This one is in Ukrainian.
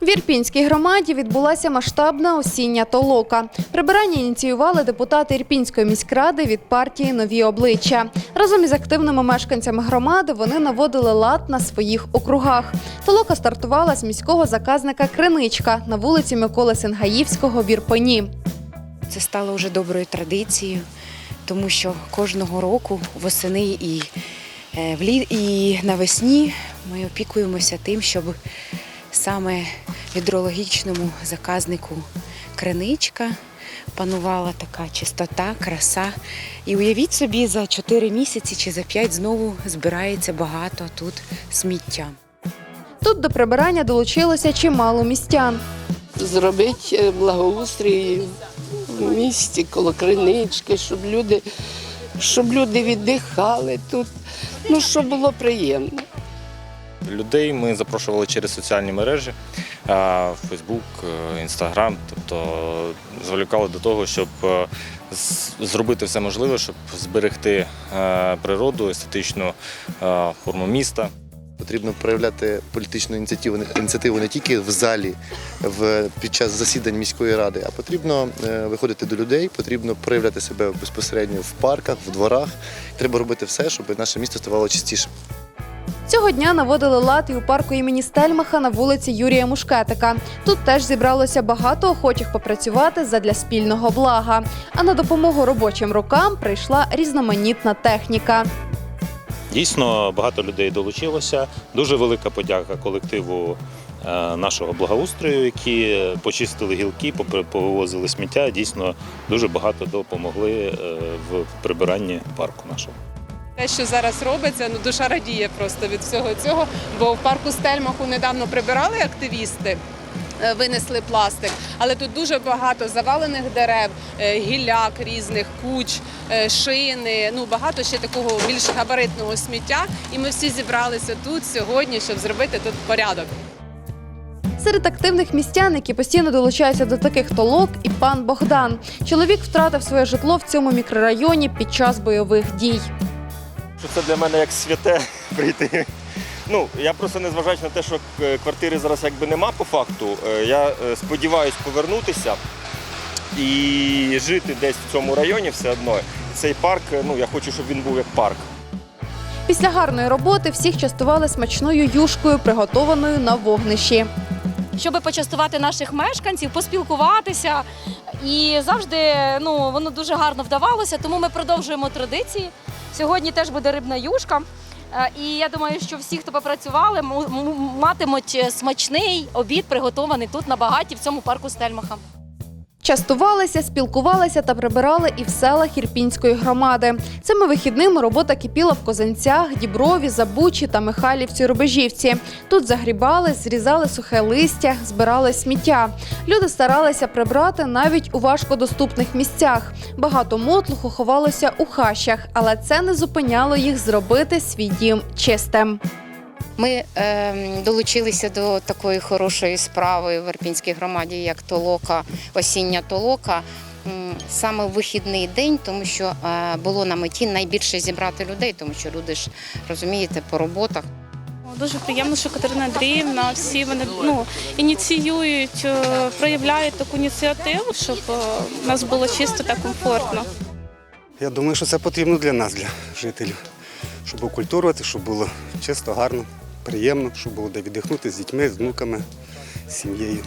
В Ірпінській громаді відбулася масштабна осіння толока. Прибирання ініціювали депутати Ірпінської міськради від партії Нові обличчя. Разом із активними мешканцями громади вони наводили лад на своїх округах. Толока стартувала з міського заказника Криничка на вулиці Миколи Сенгаївського в Ірпені. Це стало вже доброю традицією, тому що кожного року восени і, е, влі... і навесні ми опікуємося тим, щоб саме гідрологічному заказнику криничка панувала така чистота, краса. І уявіть собі, за 4 місяці чи за 5 знову збирається багато тут сміття. Тут до прибирання долучилося чимало містян. зробити благоустрій в місті коло кринички, щоб люди, щоб люди віддихали тут, ну щоб було приємно. Людей ми запрошували через соціальні мережі, Фейсбук, Інстаграм, тобто зволікали до того, щоб е, зробити все можливе, щоб зберегти е, природу, естетичну е, форму міста. Потрібно проявляти політичну ініціативу, ініціативу не тільки в залі в, під час засідань міської ради, а потрібно е, виходити до людей, потрібно проявляти себе безпосередньо в парках, в дворах. Треба робити все, щоб наше місто ставало чистішим. Цього дня наводили лад і у парку імені Стельмаха на вулиці Юрія Мушкетика. Тут теж зібралося багато охочих попрацювати задля спільного блага. А на допомогу робочим рукам прийшла різноманітна техніка. Дійсно, багато людей долучилося. Дуже велика подяка колективу е, нашого благоустрою, які почистили гілки, повивозили сміття. Дійсно, дуже багато допомогли е, в прибиранні парку нашого. Те, що зараз робиться, ну душа радіє просто від всього цього. Бо в парку Стельмаху недавно прибирали активісти. е, Винесли пластик, але тут дуже багато завалених дерев, е, гілляк різних, куч, е, шини. Ну багато ще такого більш габаритного сміття. І ми всі зібралися тут сьогодні, щоб зробити тут порядок. Серед активних містян, які постійно долучаються до таких толок, і пан Богдан. Чоловік втратив своє житло в цьому мікрорайоні під час бойових дій. Що це для мене як святе прийти. Ну, я просто не зважаючи на те, що е, квартири зараз якби нема по факту. е, Я е, сподіваюся повернутися і жити десь в цьому районі все одно. Цей парк, ну я хочу, щоб він був як парк. Після гарної роботи всіх частували смачною юшкою, приготованою на вогнищі. щоб почастувати наших мешканців, поспілкуватися. І завжди ну, воно дуже гарно вдавалося, тому ми продовжуємо традиції. Сьогодні теж буде рибна юшка. Е, І я думаю, що всі, хто попрацювали, матимуть смачний обід, приготований тут на багаті в цьому парку Стельмаха. Частувалися, спілкувалися та прибирали і в селах Ірпінської громади. Цими вихідними робота кипіла в Козанцях, Діброві, Забучі та Михайлівці Рубежівці. Тут загрібали, зрізали сухе листя, збирали сміття. Люди старалися прибрати навіть у важкодоступних місцях. Багато мотлуху ховалося у хащах, але це не зупиняло їх зробити свій дім чистим. Ми е, долучилися до такої хорошої справи в Ірпінській громаді, як толока, осіння толока. Саме в вихідний день, тому що е, було на меті найбільше зібрати людей, тому що люди ж розумієте по роботах. Дуже приємно, що Катерина Андріївна, всі вони ну, ініціюють, е, проявляють таку ініціативу, щоб е, у нас було чисто та комфортно. Я думаю, що це потрібно для нас, для жителів, щоб окультурувати, щоб було чисто, гарно, приємно, щоб було де віддихнути з дітьми, з внуками, з сім'єю.